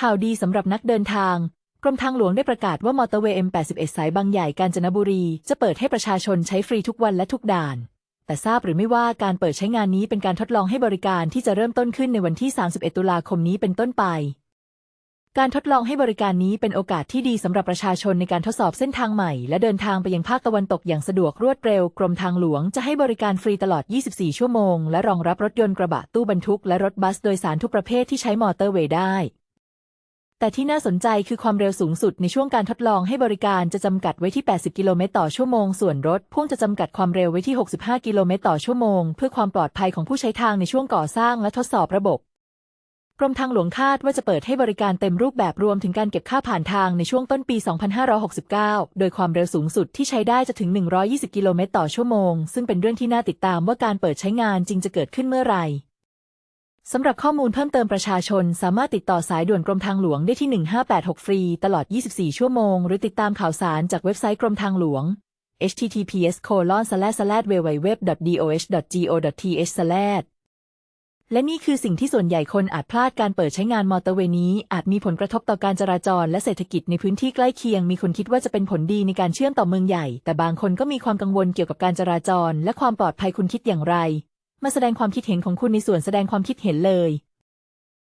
ข่าวดีสำหรับนักเดินทาง กรมทางหลวงได้ประกาศว่ามอเตอร์เวย์ M81 สายบางใหญ่กาญจนบุรี จะเปิดให้ประชาชนใช้ฟรีทุกวันและทุกด่าน แต่ทราบหรือไม่ว่าการเปิดใช้งานนี้เป็นการทดลองให้บริการที่จะเริ่มต้นขึ้นในวันที่ 31 ตุลาคมนี้เป็นต้นไป การทดลองให้บริการนี้เป็นโอกาสที่ดีสำหรับประชาชนในการทดสอบเส้นทางใหม่ และเดินทางไปยังภาคตะวันตกอย่างสะดวกรวดเร็ว กรมทางหลวงจะให้บริการฟรีตลอด 24 ชั่วโมง และรองรับรถยนต์กระบะตู้บรรทุกและรถบัสโดยสารทุกประเภทที่ใช้มอเตอร์เวย์ได้ แต่ที่น่าสนใจคือความเร็วสูงสุดในช่วงการทดลองให้บริการจะจำกัดไว้ที่ 80 กิโลเมตรต่อชั่วโมง ส่วนรถพ่วงจะจำกัดความเร็วไว้ที่ 65 กิโลเมตรต่อชั่วโมง เพื่อความปลอดภัยของผู้ใช้ทางในช่วงก่อสร้างและทดสอบระบบ กรมทางหลวงคาดว่าจะเปิดให้บริการเต็มรูปแบบรวมถึงการเก็บค่าผ่านทางในช่วงต้นปี 2569 โดยความเร็วสูงสุดที่ใช้ได้จะถึง 120 กิโลเมตรต่อชั่วโมง ซึ่งเป็นเรื่องที่น่าติดตามว่าการเปิดใช้งานจริงจะเกิดขึ้นเมื่อไหร่ สำหรับข้อมูลเพิ่มเติมประชาชน สามารถติดต่อสายด่วนกรมทางหลวงได้ที่ 1586 ฟรี ตลอด 24 ชั่วโมง หรือติดตามข่าวสารจากเว็บไซต์กรมทางหลวง https www.doh.go.th และนี่คือสิ่งที่ส่วนใหญ่คนอาจพลาดการเปิดใช้งานมอเตอร์เวย์นี้ อาจมีผลกระทบต่อการจราจรและเศรษฐกิจในพื้นที่ใกล้เคียง มีคนคิดว่าจะเป็นผลดีในการเชื่อมต่อเมืองใหญ่ แต่บางคนก็มีความกังวลเกี่ยวกับการจราจร และความปลอดภัยคุณคิดอย่างไร มาแสดงความคิดเห็นของคุณในส่วนแสดงความคิดเห็นเลย